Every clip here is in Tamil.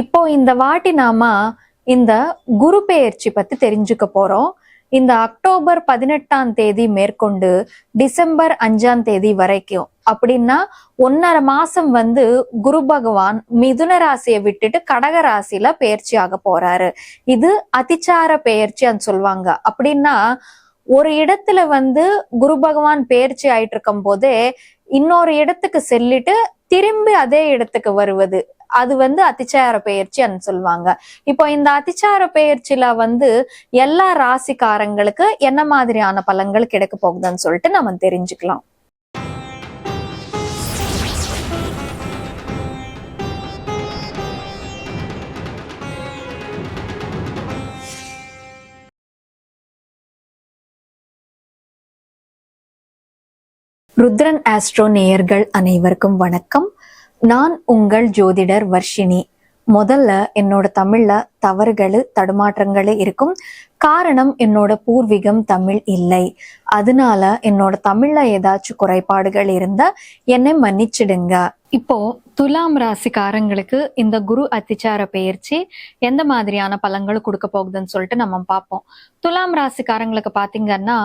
இப்போ இந்த வாட்டி நாம இந்த குரு பெயர்ச்சி பத்தி தெரிஞ்சுக்க போறோம். இந்த அக்டோபர் பதினெட்டாம் தேதி மேற்கொண்டு டிசம்பர் அஞ்சாம் தேதி வரைக்கும் அப்படின்னா ஒன்னரை மாசம் வந்து குரு பகவான் மிதுன ராசியை விட்டுட்டு கடக ராசியில பெயர்ச்சி ஆக போறாரு. இது அதிச்சார பெயர்ச்சின்னு சொல்லுவாங்க. அப்படின்னா ஒரு இடத்துல வந்து குரு பகவான் பெயர்ச்சி ஆயிட்டு இருக்கும் போதே இன்னொரு இடத்துக்கு செல்லிட்டு திரும்பி அதே இடத்துக்கு வருவது. அது வந்து அத்திச்சார பெயர்ச்சின்னு சொல்லுவாங்க இப்போ இந்த அதிச்சார பெயர்ச்சியில வந்து எல்லா ராசிக்காரங்களுக்கு என்ன மாதிரியான பலன்கள் கிடைக்க போகுதுன்னு சொல்லிட்டு நம்ம தெரிஞ்சுக்கலாம். ருத்ரன் ஆஸ்ட்ரோ நேயர்கள் அனைவருக்கும் வணக்கம். நான் உங்கள் ஜோதிடர் வர்ஷினி. முதல்ல என்னோட தமிழ்ல தவறுகள் தடுமாற்றங்கள் இருக்கும். காரணம் என்னோட பூர்வீகம் தமிழ் இல்லை. அதனால என்னோட தமிழ்ல ஏதாச்சும் குறைபாடுகள் இருந்தா என்னை மன்னிச்சிடுங்க. இப்போ துலாம் ராசிக்காரங்களுக்கு இந்த குரு அத்திச்சார பயிற்சி எந்த மாதிரியான பலன்கள் கொடுக்க போகுதுன்னு சொல்லிட்டு நம்ம பார்ப்போம். துலாம் ராசிக்காரங்களுக்கு பாத்தீங்கன்னா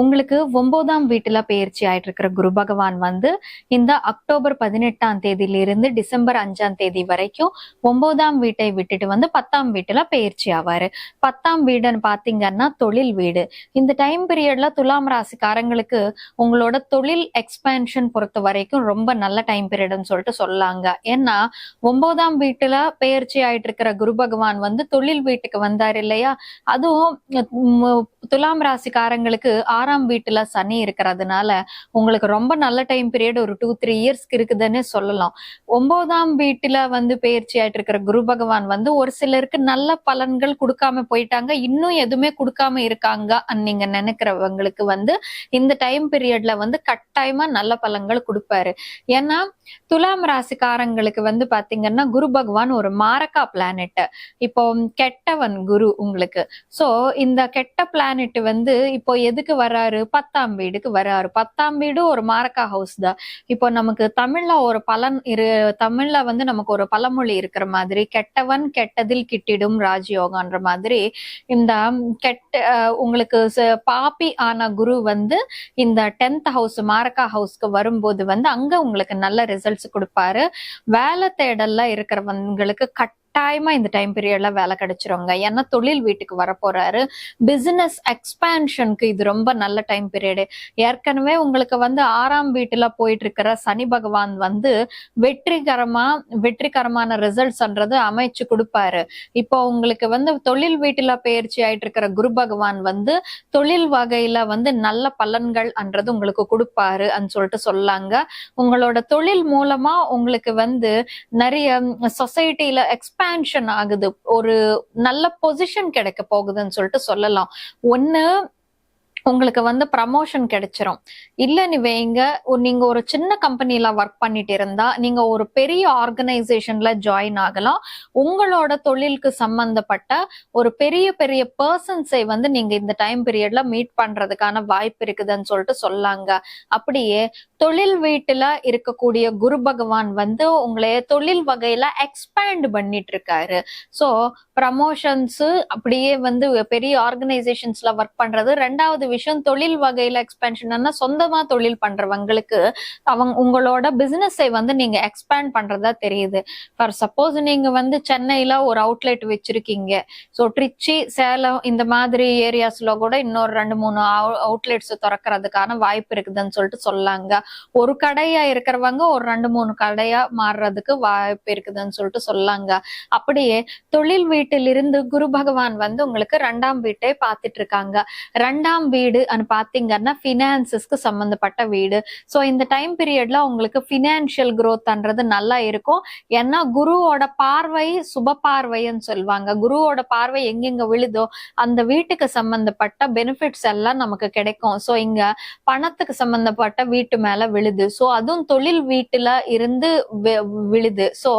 உங்களுக்கு ஒன்பதாம் வீட்டுல பயிற்சி ஆயிட்டு இருக்கிற குரு பகவான் வந்து இந்த அக்டோபர் பதினெட்டாம் தேதியிலிருந்து டிசம்பர் அஞ்சாம் தேதி வரைக்கும் ஒன்பதாம் வீட்டை விட்டுட்டு வந்து பத்தாம் வீட்டுல பயிற்சி ஆவாரு. பத்தாம் வீடுன்னு பாத்தீங்கன்னா தொழில் வீடு. இந்த டைம் பீரியட்ல துலாம் ராசிக்காரங்களுக்கு உங்களோட தொழில் எக்ஸ்பேன்ஷன் பொறுத்த வரைக்கும் ரொம்ப நல்ல டைம் பீரியட்னு சொல்லிட்டு சொல்லாங்க. ஏன்னா ஒன்பதாம் வீட்டுல பெயர்ச்சி ஆயிட்டு இருக்கிற குரு பகவான் வந்து தொழில் வீட்டுக்கு வந்தார் இல்லையா? அதுவும் துலாம் ராசிக்காரங்களுக்கு ஆறாம் வீட்டுல சனி இருக்கிறதுனால உங்களுக்கு ரொம்ப நல்ல டைம் பீரியட் ஒரு டூ த்ரீ இயர்ஸ்க்கு இருக்குதுன்னு சொல்லலாம். ஒன்பதாம் வீட்டுல வந்து பெயர்ச்சி ஆயிட்டு இருக்கிற குரு பகவான் வந்து ஒரு சிலருக்கு நல்ல பலன்கள் கொடுக்காம போயிட்டாங்க. இன்னும் எதுவும் கொடுக்காம இருக்காங்க நீங்க நினைக்கிறவங்களுக்கு வந்து இந்த டைம் பீரியட்ல வந்து கட்டாயமா நல்ல பலன்கள் கொடுப்பாரு. ஏன்னா துலாம் ராசிக்காரங்களுக்கு வந்து பாத்தீங்கன்னா குரு பகவான் ஒரு மாரக்கா பிளானெட் இப்போ கெட்டவன் குரு உங்களுக்கு. சோ இந்த கெட்ட பிளானெட் வந்து இப்போ எதுக்கு வராரு? பத்தாம் வீடுக்கு வராரு. பத்தாம் வீடு ஒரு மாரக்கா ஹவுஸ் தான். இப்போ நமக்கு தமிழ்ல ஒரு பலன் இரு தமிழ்ல வந்து நமக்கு ஒரு பழமொழி இருக்கிற மாதிரி கெட்டவன் கெட்டதில் கிட்டிடும் ராஜயோகன்ற மாதிரி இந்த கெட்ட உங்களுக்கு பாப்பி ஆன குரு வந்து இந்த டென்த் ஹவுஸ் மாரக்கா ஹவுஸ்க்கு வரும்போது வந்து அங்க உங்களுக்கு நல்ல ரிசல்ட்ஸ் கொடுப்பாரு. வேலை தேடல்ல இருக்கிறவங்களுக்கு கட்டாயமா இந்த டைம் பீரியட்ல வேலை கிடைச்சிருங்க. ஏன்னா தொழில் வீட்டுக்கு வர போறாரு பிசினஸ் எக்ஸ்பேன்ஷனுக்கு இது ரொம்ப நல்ல டைம் பீரியடு ஏற்கனவே உங்களுக்கு வந்து ஆறாம் வீட்டுல போயிட்டு இருக்கிற சனி பகவான் வந்து வெற்றிகரமா வெற்றிகரமான ரிசல்ட்ஸ்ன்றது அமைச்சு கொடுப்பாரு. இப்போ உங்களுக்கு வந்து தொழில் வீட்டுல பயிற்சி ஆயிட்டு இருக்கிற குரு பகவான் வந்து தொழில் வகையில வந்து நல்ல பலன்கள் அன்றது உங்களுக்கு கொடுப்பாரு அப்படின்னு சொல்லிட்டு சொல்லாங்க. உங்களோட தொழில் மூலமா உங்களுக்கு வந்து நிறைய சொசைட்டில எக்ஸ்பான்ஷன் ஆகுது. ஒரு நல்ல பொசிஷன் கிடைக்க போகுதுன்னு சொல்லிட்டு சொல்லலாம். ஒன்னு உங்களுக்கு வந்து ப்ரமோஷன் கிடைச்சிரும். இல்ல நீ வைங்க நீங்க ஒரு சின்ன கம்பெனில ஒர்க் பண்ணிட்டு இருந்தா நீங்க ஒரு பெரிய ஆர்கனைசேஷன்ல ஜாயின் ஆகலாம். உங்களோட தொழிலுக்கு சம்பந்தப்பட்ட ஒரு பெரிய பெரிய பர்சன்ஸை வந்து நீங்க இந்த டைம் பீரியட்ல மீட் பண்றதுக்கான வாய்ப்பு இருக்குதுன்னு சொல்லிட்டு சொல்லாங்க. அப்படியே தொழில் வீட்டுல இருக்கக்கூடிய குரு பகவான் வந்து உங்களை தொழில் வகையில எக்ஸ்பேண்ட் பண்ணிட்டு இருக்காரு சோ ப்ரமோஷன்ஸ் அப்படியே வந்து பெரிய ஆர்கனைசேஷன்ஸ்ல ஒர்க் பண்றது. ரெண்டாவது விஷயம் தொழில் வகையில எக்ஸ்பென்ஷன்னா சொந்தமா தொழில் பண்றவங்களுக்கு அவங்க உங்களோட பிசினஸை வந்து நீங்க எக்ஸ்பேண்ட் பண்றதா தெரியுது. ஃபார் சப்போஸ் நீங்க வந்து சென்னையில ஒரு அவுட்லெட் வச்சிருக்கீங்க. ஸோ ட்ரிச்சி சேலம் இந்த மாதிரி ஏரியாஸ்ல கூட இன்னொரு ரெண்டு மூணு அவுட்லெட்ஸ் திறக்கிறதுக்கான வாய்ப்பு இருக்குதுன்னு சொல்லிட்டு சொல்லாங்க. ஒரு கடையா இருக்கிறவங்க ஒரு ரெண்டு மூணு கடையா மாறுறதுக்கு வாய்ப்பு இருக்குதுன்னு சொல்லிட்டு சொல்லாங்க. அப்படியே தொழில் வீட்டிலிருந்து குரு பகவான் வந்து உங்களுக்கு ரெண்டாம் வீட்டை பார்த்துட்டு இருக்காங்க. ரெண்டாம் வீடு வீடு பாத்தீங்கன்னா பினான்சஸ்க்கு சம்பந்தப்பட்ட வீடு. ஸோ இந்த டைம் பீரியட்ல உங்களுக்கு பினான்சியல் க்ரோத்ன்றது நல்லா இருக்கும். ஏன்னா குருவோட பார்வை சுப பார்வைன்னு சொல்லுவாங்க. குருவோட பார்வை எங்கெங்க விழுதோ அந்த வீட்டுக்கு சம்பந்தப்பட்ட பெனிஃபிட்ஸ் எல்லாம் நமக்கு கிடைக்கும். ஸோ இங்க பணத்துக்கு சம்பந்தப்பட்ட வீட்டு மேல விழுது. ஸோ அதுவும் தொழில் வீட்டுல இருந்து விழுது. ஸோ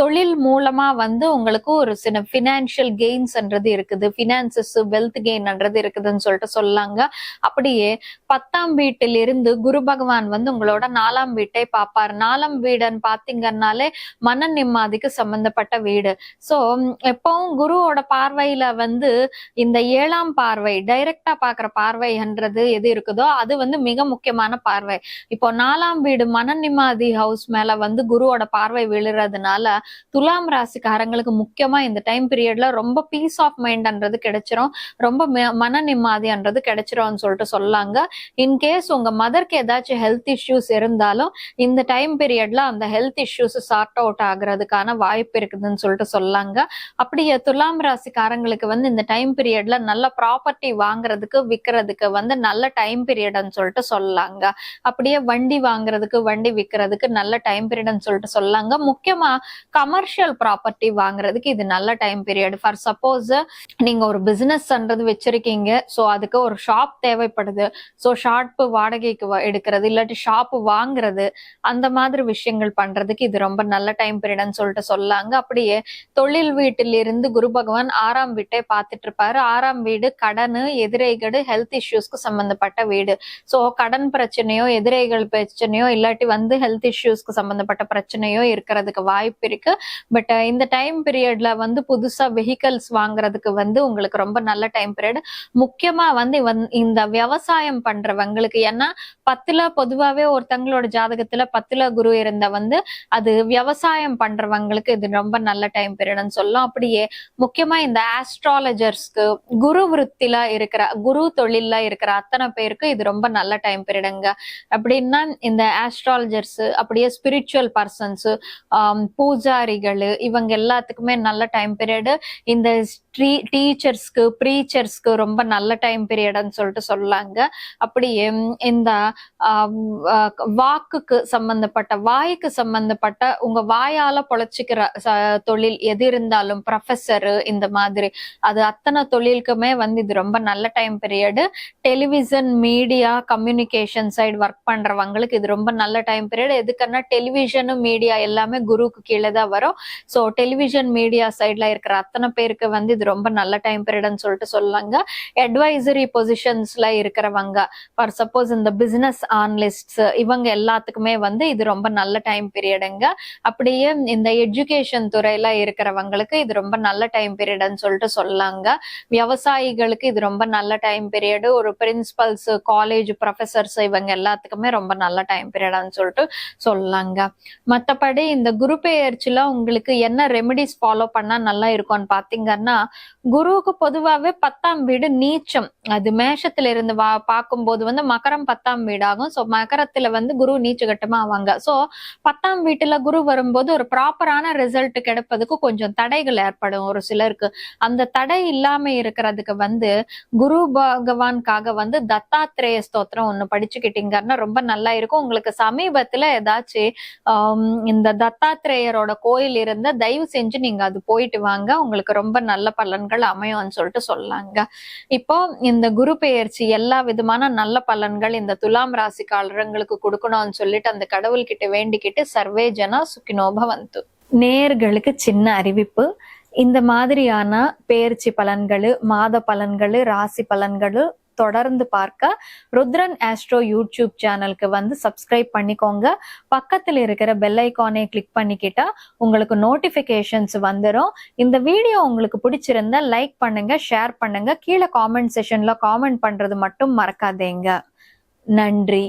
தொழில் மூலமா வந்து உங்களுக்கு ஒரு சில பினான்சியல் கெயின்ஸ்ன்றது இருக்குது. பினான்சஸ் வெல்த் கெயின்ன்றது இருக்குதுன்னு சொல்லிட்டு சொல்லாங்க. அப்படியே பத்தாம் வீட்டிலிருந்து குரு பகவான் வந்து உங்களோட நாலாம் வீட்டை பார்ப்பார். நாலாம் வீடுன்னு பாத்தீங்கன்னாலே மன நிம்மதிக்கு சம்பந்தப்பட்ட வீடு. சோ எப்பவும் குருவோட பார்வையில வந்து இந்த ஏழாம் பார்வை டைரக்டா பாக்குற பார்வைன்றது எது இருக்குதோ அது வந்து மிக முக்கியமான பார்வை. இப்போ நாலாம் வீடு மன நிம்மதி ஹவுஸ் மேல வந்து குருவோட பார்வை விழுறதுனால துலாம் ராசிக்காரங்களுக்கு முக்கியமா இந்த டைம் பீரியட்ல ரொம்ப பீஸ் ஆஃப் மைண்ட்ன்றது கிடைச்சிரும். ரொம்ப ம- மன நிம்மதின்றது கிடைச்சிரும்னு சொல்லிட்டு சொல்லாங்க. இன்கேஸ் உங்க மதருக்கு ஏதாச்சும் ஹெல்த் இஷ்யூஸ் இருந்தாலும் இந்த டைம் பீரியட்ல அந்த ஹெல்த் இஷ்யூஸ் சார்ட் அவுட் ஆகுறதுக்கான வாய்ப்பு இருக்குதுன்னு சொல்லிட்டு சொல்லாங்க. அப்படியே துலாம் ராசிக்காரங்களுக்கு வந்து இந்த டைம் பீரியட்ல நல்ல ப்ராப்பர்ட்டி வாங்குறதுக்கு விற்கிறதுக்கு வந்து நல்ல டைம் பீரியட்னு சொல்லிட்டு சொல்லாங்க. அப்படியே வண்டி வாங்குறதுக்கு வண்டி விற்கிறதுக்கு நல்ல டைம் பீரியட்னு சொல்லிட்டு சொல்லாங்க. முக்கியமா கமர்ஷியல் ப்ராப்பர்ட்டி வாங்குறதுக்கு இது நல்ல டைம் பீரியட் ஃபார் சப்போஸ் நீங்க ஒரு பிசினஸ்ன்றது வச்சிருக்கீங்க. ஸோ அதுக்கு ஒரு ஷாப் ஷாப் தேவைப்படுது. ஸோ ஷாப்பு வாடகைக்கு எடுக்கிறது இல்லாட்டி ஷாப்பு வாங்குறது அந்த மாதிரி விஷயங்கள் பண்றதுக்கு இது ரொம்ப நல்ல டைம் பீரியட்னு சொல்லிட்டு சொல்லாங்க. அப்படியே தொழில் வீட்டில் இருந்து குரு பகவான் ஆறாம் வீட்டை பார்த்துட்டு இருப்பாரு. ஆறாம் வீடு கடன் எதிரைகடு ஹெல்த் இஷ்யூஸ்க்கு சம்பந்தப்பட்ட வீடு. ஸோ கடன் பிரச்சனையோ எதிரைகள் பிரச்சனையோ இல்லாட்டி வந்து ஹெல்த் இஷ்யூஸ்க்கு சம்பந்தப்பட்ட பிரச்சனையோ இருக்கிறதுக்கு வாய்ப்பு இருக்கு. பட் இந்த டைம் பீரியட்ல வந்து புதுசா வெஹிக்கல்ஸ் வாங்குறதுக்கு வந்து உங்களுக்கு ரொம்ப நல்ல டைம் பீரியட் முக்கியமா வந்து இந்த விவசாயம் பண்றவங்களுக்கு ஏன்னா பத்துல பொதுவாவே ஒருத்தங்களோட ஜாதகத்துல பத்துல குரு இருந்த வந்து அது விவசாயம் பண்றவங்களுக்கு இது ரொம்ப நல்ல டைம் பீரியட்னு சொல்லலாம் அப்படியே முக்கியமா இந்த ஆஸ்ட்ராலஜர்ஸ்க்கு குரு விருத்தில இருக்கிற குரு தொழில்ல இருக்கிற அத்தனை பேருக்கு இது ரொம்ப நல்ல டைம் பீரியடுங்க அப்படின்னா இந்த ஆஸ்ட்ராலஜர்ஸ் அப்படியே ஸ்பிரிச்சுவல் பர்சன்ஸ் பூஜாரிகள் இவங்க எல்லாத்துக்குமே நல்ல டைம் பீரியடு இந்த டீச்சர்ஸ்க்கு ப்ரீச்சர்ஸ்க்கு ரொம்ப நல்ல டைம் பீரியட்னு சொல்லிட்டு சொல்லாங்க. அப்படியே இந்த வாக்குக்கு சம்பந்தப்பட்ட வாய்க்கு சம்பந்தப்பட்ட உங்க வாயால பொழைச்சிக்கிற தொழில் எது இருந்தாலும் ப்ரொஃபஸர் இந்த மாதிரி அது அத்தனை தொழிலுக்குமே வந்து இது ரொம்ப நல்ல time period television media communication side work பண்றவங்களுக்கு இது ரொம்ப நல்ல டைம் பீரியட் எதுக்குன்னா டெலிவிஷனும் மீடியா எல்லாமே குருவுக்கு கீழே தான் வரும். ஸோ டெலிவிஷன் மீடியா சைட்ல இருக்கிற அத்தனை பேருக்கு வந்து இது ரொம்ப நல்ல டைம் பீரியட்னு சொல்லிட்டு சொல்லாங்க. அட்வைசரி பொசிஷன் பொசிஷன்ஸ்ல இருக்கிறவங்க. ஃபார் சப்போஸ் இந்த பிசினஸ் ஆனலிஸ்ட்ஸ் இவங்க எல்லாத்துக்குமே வந்து இது ரொம்ப நல்ல டைம் பீரியடுங்க அப்படியே இந்த எஜுகேஷன் துறையில இருக்கிறவங்களுக்கு இது ரொம்ப நல்ல டைம் பீரியட்னு சொல்லிட்டு சொல்லாங்க. விவசாயிகளுக்கு இது ரொம்ப நல்ல டைம் பீரியடு ஒரு பிரின்சிபல்ஸ் காலேஜ் ப்ரொஃபசர்ஸ் இவங்க எல்லாத்துக்குமே ரொம்ப நல்ல டைம் பீரியட்னு சொல்லிட்டு சொல்லாங்க. மத்தபடி இந்த குரு பெயர்ச்சியில உங்களுக்கு என்ன ரெமெடிஸ் ஃபாலோ பண்ணா நல்லா இருக்கும்னு பாத்தீங்கன்னா குருவுக்கு பொதுவாவே பத்தாம் வீடு நீச்சம். அது மேஷத்துல இருந்து வா பார்க்கும்போது வந்து மகரம் பத்தாம் வீடாகும். சோ மகரத்துல வந்து குரு நீச்சகட்டமா ஆவாங்க. சோ பத்தாம் வீட்டுல குரு வரும்போது ஒரு ப்ராப்பரான ரிசல்ட் கிடைப்பதுக்கு கொஞ்சம் தடைகள் ஏற்படும் ஒரு சிலருக்கு. அந்த தடை இல்லாம இருக்கிறதுக்கு வந்து குரு பகவான்காக வந்து தத்தாத்திரேய ஸ்தோத்திரம் ஒண்ணு படிச்சுக்கிட்டீங்கன்னா ரொம்ப நல்லா இருக்கும். உங்களுக்கு சமீபத்துல ஏதாச்சும் இந்த தத்தாத்திரேயரோட கோயில் இருந்தா தயவு செஞ்சு நீங்க அது போயிட்டு வாங்க. உங்களுக்கு ரொம்ப நல்ல பலன்கள் அமையும்னு சொல்லிட்டு சொல்லாங்க. இப்போ இந்த குரு பெயர்ச்சி எல்லா விதமான நல்ல பலன்கள் இந்த துலாம் ராசிக்காரங்களுக்கு கொடுக்கணும்னு சொல்லிட்டு அந்த கடவுள்கிட்ட வேண்டிக்கிட்டு சர்வே ஜனா சுக்கினோபவந்து நேர்களுக்கு சின்ன அறிவிப்பு. இந்த மாதிரியான பெயர்ச்சி பலன்கள் மாத பலன்கள் ராசி பலன்கள் தொடர்ந்து பார்க்க ருத்ரன் ஆஸ்ட்ரோ யூடியூப் சேனலுக்கு வந்து சப்ஸ்கிரைப் பண்ணிக்கோங்க. பக்கத்தில் இருக்கிற பெல் ஐக்கானை கிளிக் பண்ணிக்கிட்டா உங்களுக்கு நோட்டிஃபிகேஷன்ஸ் வந்துடும் இந்த வீடியோ உங்களுக்கு பிடிச்சிருந்தா லைக் பண்ணுங்க ஷேர் பண்ணுங்க. கீழே காமெண்ட் செஷன்ல காமெண்ட் பண்றது மட்டும் மறக்காதீங்க. நன்றி.